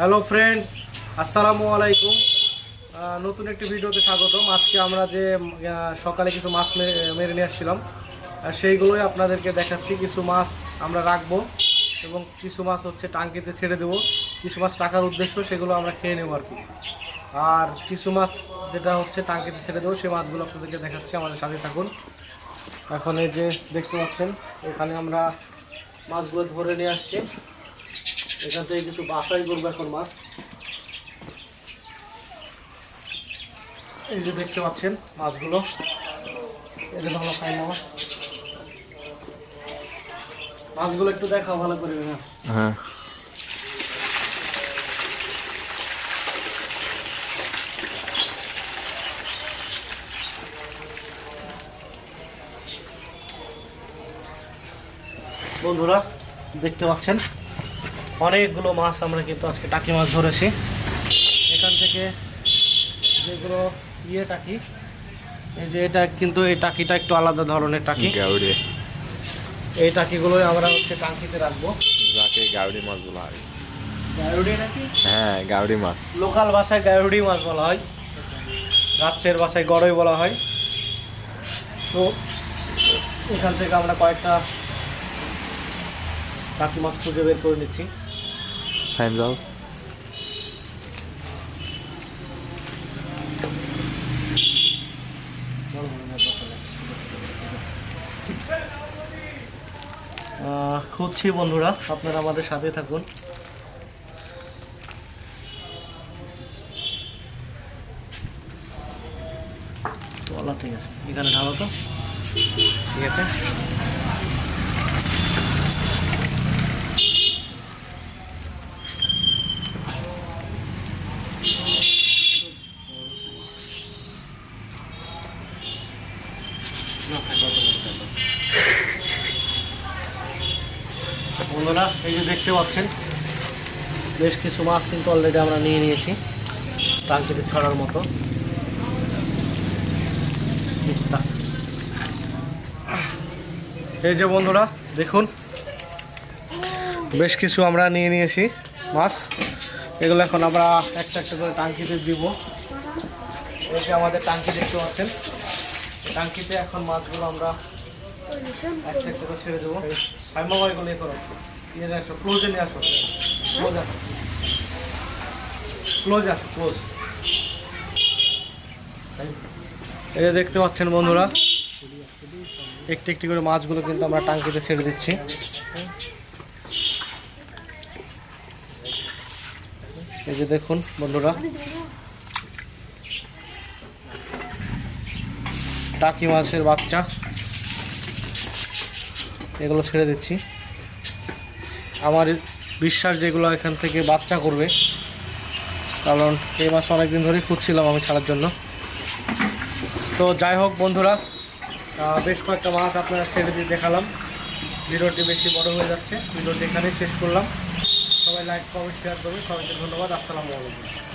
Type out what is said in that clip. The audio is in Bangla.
হ্যালো ফ্রেন্ডস, আসসালামু আলাইকুম। নতুন একটি ভিডিওতে স্বাগতম। আজকে আমরা যে সকালে কিছু মাছ মেরে নিয়ে আসছিলাম সেইগুলোই আপনাদেরকে দেখাচ্ছি। কিছু মাছ আমরা রাখব এবং কিছু মাছ হচ্ছে টাঙ্কিতে ছেড়ে দেবো। কিছু মাছ রাখার উদ্দেশ্য সেগুলো আমরা খেয়ে নেব আর কি। আর কিছু মাছ যেটা হচ্ছে টাঙ্কিতে ছেড়ে দেবো, সেই মাছগুলো আপনাদেরকে দেখাচ্ছি। আমাদের সাথে থাকুন। এখন এই যে দেখতে পাচ্ছেন, এখানে আমরা মাছগুলো ধরে নিয়ে আসছি। এখান থেকে কিছু বাসাই করব এখন মাছ। এই যে দেখতে পাচ্ছেন মাছগুলো। এটা ভালো খাই মামা মাছগুলো একটু দেখাও ভালো করে না। হ্যাঁ। বন্ধুরা দেখতে পাচ্ছেন? অনেকগুলো মাছ আমরা কিন্তু আজকে টাকি মাছ ধরেছি। এখান থেকে যেগুলো ইয়ে টাকি এই যে এটা কিন্তু এই টাকিটা একটু আলাদা ধরনের টাকি। এই টাকিগুলোই আমরা হচ্ছে টাঙ্কিতে রাখব। যাকে গাউড়ি মাছ বলা হয়। গায়ুডি নাকি? হ্যাঁ গাউড়ি মাছ। লোকাল ভাষায় মাছ বলা হয়। ভাষায় গড়ই বলা হয়। তো এখান থেকে আমরা কয়েকটা টাকি মাছ খুঁজে বের করে নিচ্ছি। যাও আহ, খুঁজছি বন্ধুরা আপনারা আমাদের সাথে থাকুন। তলাতে গেছে। এখানে ঢালো তো? ইয়েতে বন্ধুরা, এই যে দেখতে পাচ্ছেন, বেশ কিছু মাছ কিন্তু অলরেডি আমরা নিয়ে নিয়েছি টাঙ্কিতে ছড়ার মতো। এই যে বন্ধুরা, দেখুন, বেশ কিছু আমরা নিয়ে নিয়েছি মাছ। এগুলো এখন আমরা একটা একটা করে টাঙ্কিতে দিব। এই আমাদের টাঙ্কি দেখতে পাচ্ছেন। টাঙ্কিতে এখন মাছগুলো আমরা একটা একটা করে ছেড়ে দেবো। মামা এগুলো করো। ইয়ে আসো ক্লোজে নিয়ে আসো। ক্লোজ আসো। ক্লোজ আসো ক্লোজ এই যে দেখতে পাচ্ছেন বন্ধুরা, একটি একটি করে মাছগুলো কিন্তু আমরা টাঙ্কিতে ছেড়ে দিচ্ছি। এই যে দেখুন, বন্ধুরা। টাকি মাছের বাচ্চা। এগুলো ছেড়ে দিচ্ছি। আমার বিশ্বাস যেগুলো এখান থেকে বাচ্চা করবে। কারণ এই মাছ অনেকদিন ধরেই খুঁজছিলাম আমি ছাড়ার জন্য। তো যাই হোক, বন্ধুরা বেশ কয়েকটা মাছ আপনারা ছেড়ে দিয়ে দেখালাম। ভিডিওটি বেশি বড় হয়ে যাচ্ছে। ভিডিওটি এখানেই শেষ করলাম। সবাই লাইক কমেন্ট শেয়ার করবেন। সবাইকে ধন্যবাদ। আসসালামু আলাইকুম।